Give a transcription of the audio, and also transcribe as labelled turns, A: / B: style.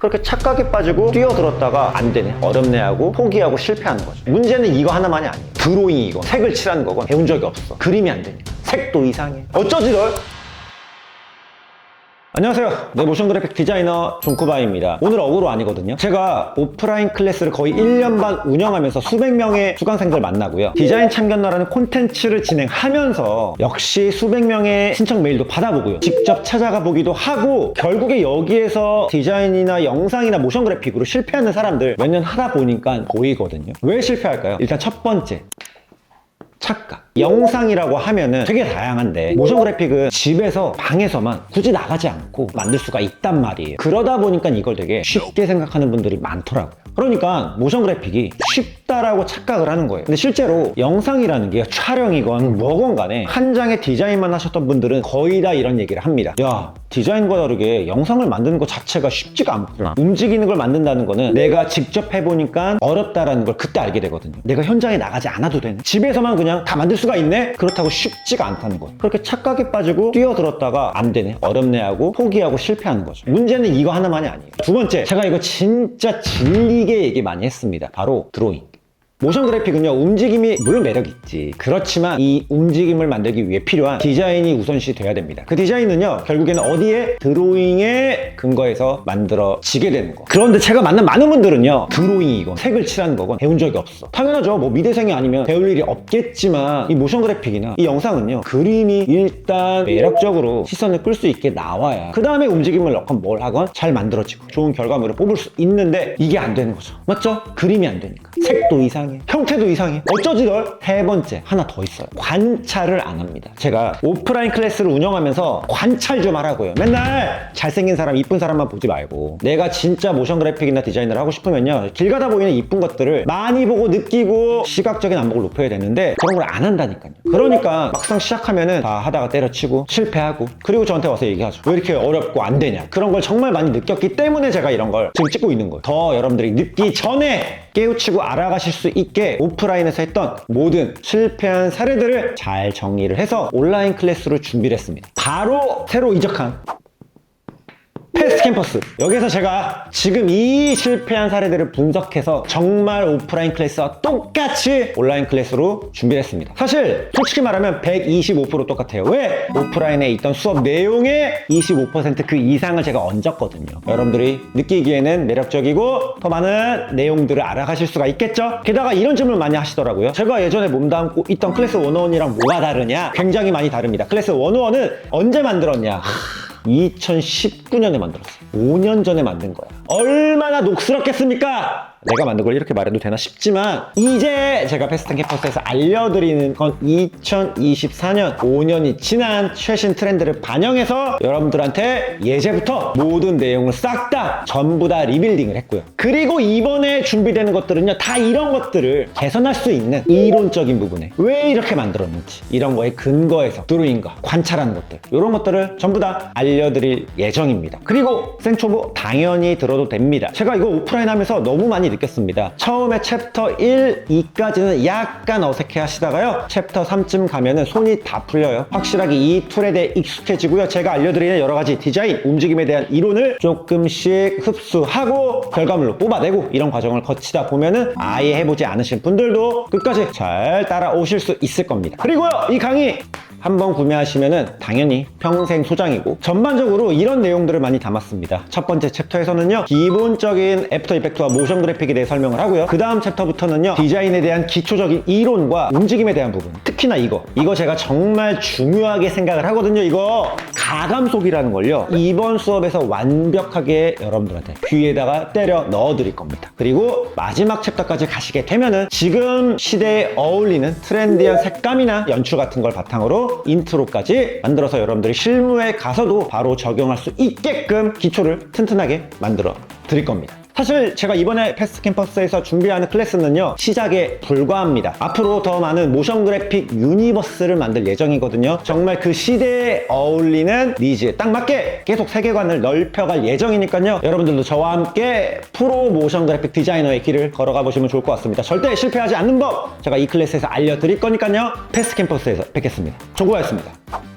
A: 그렇게 착각에 빠지고 뛰어들었다가 안 되네. 어렵네 하고 포기하고 실패하는 거죠 문제는 이거 하나만이 아니에요. 드로잉 이거 색을 칠하는 거건 배운 적이 없어. 그림이 안 되니까. 색도 이상해. 어쩌지 널 안녕하세요. 네, 모션 그래픽 디자이너 존쿠바입니다. 오늘 어그로 아니거든요. 제가 오프라인 클래스를 거의 1년 반 운영하면서 수백 명의 수강생들 만나고요. 디자인 참견너라는 콘텐츠를 진행하면서 역시 수백 명의 신청 메일도 받아보고요. 직접 찾아가 보기도 하고 결국에 여기에서 디자인이나 영상이나 모션 그래픽으로 실패하는 사람들 몇 년 하다 보니까 보이거든요. 왜 실패할까요? 일단 첫 번째. 착각. 영상이라고 하면은 되게 다양한데 모션 그래픽은 집에서 방에서만 굳이 나가지 않고 만들 수가 있단 말이에요. 그러다 보니까 이걸 되게 쉽게 생각하는 분들이 많더라고요. 그러니까 모션 그래픽이 쉽다라고 착각을 하는 거예요. 근데 실제로 영상이라는 게 촬영이건 뭐건 간에 한 장의 디자인만 하셨던 분들은 거의 다 이런 얘기를 합니다. 야, 디자인과 다르게 영상을 만드는 것 자체가 쉽지가 않구나. 움직이는 걸 만든다는 거는 내가 직접 해보니까 어렵다라는 걸 그때 알게 되거든요. 내가 현장에 나가지 않아도 되는. 집에서만 그냥 다 만들 수가 있네? 그렇다고 쉽지가 않다는 거예요. 그렇게 착각에 빠지고 뛰어들었다가 안 되네, 어렵네 하고 포기하고 실패하는 거죠. 문제는 이거 하나만이 아니에요. 두 번째, 제가 이거 진짜 질리게 얘기 많이 했습니다. 바로 드로잉. 모션 그래픽은요 움직임이 물론 매력이 있지. 그렇지만 이 움직임을 만들기 위해 필요한 디자인이 우선시 돼야 됩니다. 그 디자인은요 결국에는 어디에 드로잉에 근거해서 만들어지게 되는 거. 그런데 제가 만난 많은 분들은요 드로잉이건 색을 칠하는 거건 배운 적이 없어. 당연하죠. 뭐 미대생이 아니면 배울 일이 없겠지만 이 모션 그래픽이나 이 영상은요 그림이 일단 매력적으로 시선을 끌 수 있게 나와야 그 다음에 움직임을 넣건 뭘 하건 잘 만들어지고 좋은 결과물을 뽑을 수 있는데 이게 안 되는 거죠. 맞죠? 그림이 안 되니까. 색도 이상 해. 형태도 이상해. 어쩌지 널? 세 번째 하나 더 있어요. 관찰을 안 합니다. 제가 오프라인 클래스를 운영하면서 관찰 좀 하라고요. 맨날 잘생긴 사람 이쁜 사람만 보지 말고 내가 진짜 모션 그래픽이나 디자인을 하고 싶으면요. 길 가다 보이는 이쁜 것들을 많이 보고 느끼고 시각적인 안목을 높여야 되는데 그런 걸 안 한다니까요. 그러니까 막상 시작하면은 다 하다가 때려치고 실패하고 그리고 저한테 와서 얘기하죠. 왜 이렇게 어렵고 안 되냐. 그런 걸 정말 많이 느꼈기 때문에 제가 이런 걸 지금 찍고 있는 거예요. 더 여러분들이 늦기 전에 깨우치고 알아가실 수 있게 오프라인에서 했던 모든 실패한 사례들을 잘 정리를 해서 온라인 클래스로 준비를 했습니다. 바로 새로 이적한 패스트 캠퍼스 여기서 제가 지금 이 실패한 사례들을 분석해서 정말 오프라인 클래스와 똑같이 온라인 클래스로 준비를 했습니다 사실 솔직히 말하면 125% 똑같아요 왜? 오프라인에 있던 수업 내용의 25%그 이상을 제가 얹었거든요 여러분들이 느끼기에는 매력적이고 더 많은 내용들을 알아가실 수가 있겠죠? 게다가 이런 질문을 많이 하시더라고요 제가 예전에 몸담고 있던 클래스 101이랑 뭐가 다르냐? 굉장히 많이 다릅니다 클래스 101은 언제 만들었냐? 2019년에 만들었어요. 5년 전에 만든 거야. 얼마나 녹슬었겠습니까? 내가 만든 걸 이렇게 말해도 되나 싶지만 이제 제가 패스트 캠퍼스에서 알려드리는 건 2024년 5년이 지난 최신 트렌드를 반영해서 여러분들한테 예제부터 모든 내용을 싹 다 전부 다 리빌딩을 했고요. 그리고 이번에 준비되는 것들은요 다 이런 것들을 개선할 수 있는 이론적인 부분에 왜 이렇게 만들었는지 이런 거에 근거해서 드로잉과 관찰하는 것들 이런 것들을 전부 다 알려드릴 예정입니다. 그리고 생초보 당연히 들어도 됩니다. 제가 이거 오프라인 하면서 너무 많이 느꼈습니다. 처음에 챕터 1, 2까지는 약간 어색해 하시다가요. 챕터 3쯤 가면은 손이 다 풀려요. 확실하게 이 툴에 대해 익숙해지고요. 제가 알려드리는 여러 가지 디자인, 움직임에 대한 이론을 조금씩 흡수하고 결과물로 뽑아내고 이런 과정을 거치다 보면은 아예 해보지 않으신 분들도 끝까지 잘 따라오실 수 있을 겁니다. 그리고요, 이 강의 한번 구매하시면은 당연히 평생 소장이고 전반적으로 이런 내용들을 많이 담았습니다. 첫 번째 챕터에서는요 기본적인 애프터 이펙트와 모션 그래픽에 대해 설명을 하고요. 그 다음 챕터부터는요 디자인에 대한 기초적인 이론과 움직임에 대한 부분 특히나 이거 이거 제가 정말 중요하게 생각을 하거든요. 이거 가감속이라는 걸요 이번 수업에서 완벽하게 여러분들한테 귀에다가 때려 넣어 드릴 겁니다. 그리고 마지막 챕터까지 가시게 되면은 지금 시대에 어울리는 트렌디한 색감이나 연출 같은 걸 바탕으로 인트로까지 만들어서 여러분들이 실무에 가서도 바로 적용할 수 있게끔 기초를 튼튼하게 만들어 드릴 겁니다. 사실 제가 이번에 패스트 캠퍼스에서 준비하는 클래스는요 시작에 불과합니다. 앞으로 더 많은 모션 그래픽 유니버스를 만들 예정이거든요. 정말 그 시대에 어울리는 니즈에 딱 맞게 계속 세계관을 넓혀갈 예정이니까요. 여러분들도 저와 함께 프로 모션 그래픽 디자이너의 길을 걸어가 보시면 좋을 것 같습니다. 절대 실패하지 않는 법 제가 이 클래스에서 알려드릴 거니까요. 패스트 캠퍼스에서 뵙겠습니다. 조구하였습니다